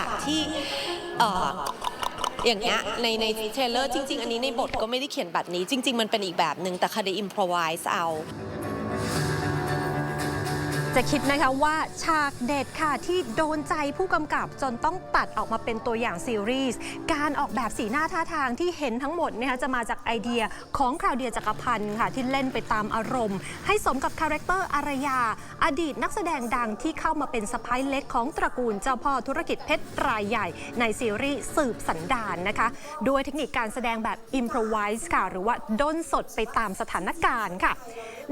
ากที่เอ่ออย่างเงี้ยในในเทรลเลอร์จริง ๆ อันนี้ในบทก็ไม่ได้เขียนแบบนี้ จริง ๆ มันเป็นอีกแบบหนึ่งแต่คาได้อิมพรไวส์เอา จะคิดนะคะว่าฉากเด็ดค่ะที่โดนใจผู้กำกับจนต้องตัดออกมาเป็นตัวอย่างซีรีส์ การออกแบบสีหน้าท่าทางที่เห็นทั้งหมดนะคะจะมาจากไอเดียของคราวเดียจักรพันธ์ค่ะ ที่เล่นไปตามอารมณ์ ให้สมกับคาแรคเตอร์อารยา อดีตนักแสดงดังที่เข้ามาเป็นสะพ้ายเล็กของตระกูลเจ้าพ่อธุรกิจเพชรรายใหญ่ ในซีรีส์สืบสันดานนะคะด้วยเทคนิคการแสดงแบบ improvise ค่ะ หรือว่าด้นสดไปตามสถานการณ์ค่ะ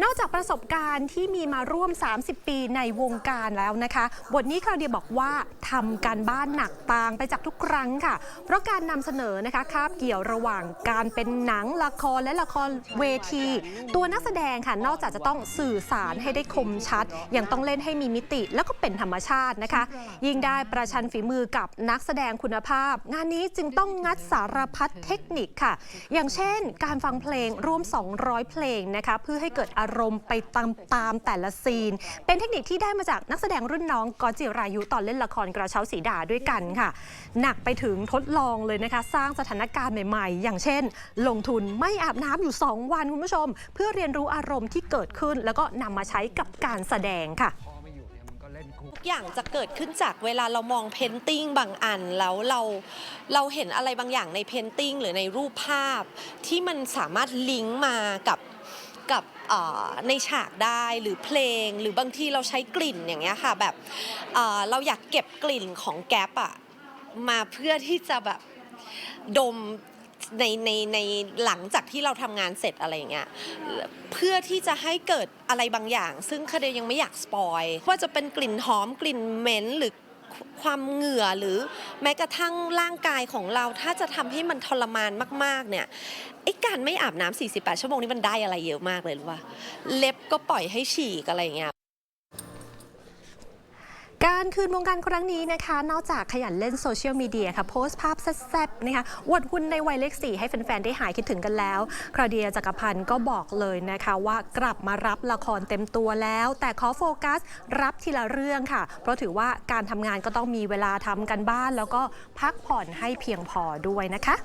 นอกจากประสบการณ์ที่มีมาร่วม 30 ปีในวงการแล้วนะคะ บทนี้คราวเดียบอกว่าทำการบ้านหนักต่างไปจากทุกครั้งค่ะ เพราะการนำเสนอนะคะคาบเกี่ยวระหว่างการเป็นหนังละครและละครเวที ตัวนักแสดงค่ะนอกจากจะต้องสื่อสารให้ได้คมชัด ยังต้องเล่นให้มีมิติแล้วก็เป็นธรรมชาตินะคะ ยิ่งได้ประชันฝีมือกับนักแสดงคุณภาพ งานนี้จึงต้องงัดสารพัดเทคนิคค่ะ อย่างเช่น การฟังเพลงร่วม 200 เพลงนะคะเพื่อให้เกิดอารมณ์ไปตามตามแต่ละซีน เป็นเทคนิคที่ได้มาจากนักแสดงรุ่นน้องกอจิรายุตอนเล่นละครกระเช้าสีดาด้วยกันค่ะ หนักไปถึงทดลองเลยนะคะ สร้างสถานการณ์ใหม่ๆ อย่างเช่น ลงทุนไม่อาบน้ำอยู่ 2 วันคุณผู้ชม เพื่อเรียนรู้อารมณ์ที่เกิดขึ้น แล้วก็นำมาใช้กับการแสดงค่ะทุกอย่างจะเกิดขึ้นจากเวลาเรามองเพนติ้งบางอันแล้วเราเราเห็นอะไรบางอย่างในเพนติ้งหรือในรูปภาพ ที่มันสามารถลิงก์มากับ กับในฉากได้หรือเพลงหรือบางทีเราใช้กลิ่นอย่างเงี้ยค่ะแบบเราอยากเก็บกลิ่นของแก๊ปอะมาเพื่อที่จะแบบดมในในในหลังจากที่เราทำงานเสร็จอะไรเงี้ยเพื่อที่จะให้เกิดอะไรบางอย่าง ซึ่งคาเดยังไม่อยากสปอยว่าจะเป็นกลิ่นหอมกลิ่นเหม็นหรือ ความเหงื่อหรือแม้กระทั่งร่างกายของเราถ้าจะทำให้มันทรมานมากๆเนี่ยไอ้การไม่อาบน้ำ48 ชั่วโมงนี้มันได้อะไรเยอะมากเลยรู้ป่ะเล็บก็ปล่อยให้ฉีกอะไรอย่างเงี้ย การคืนวงการครั้งนี้นะคะ นอกจากขยันเล่นโซเชียลมีเดียค่ะ โพสต์ภาพแซ่บๆนะคะอวดหุ่นในวัยเลขสี่ให้แฟน ๆ ได้หายคิดถึงกันแล้วคราเดียจักรพันธ์ก็บอกเลยนะคะว่ากลับมารับละครเต็มตัวแล้ว แต่ขอโฟกัสรับทีละเรื่องค่ะ เพราะถือว่าการทำงานก็ต้องมีเวลาทำกันบ้าน แล้วก็พักผ่อนให้เพียงพอด้วยนะคะ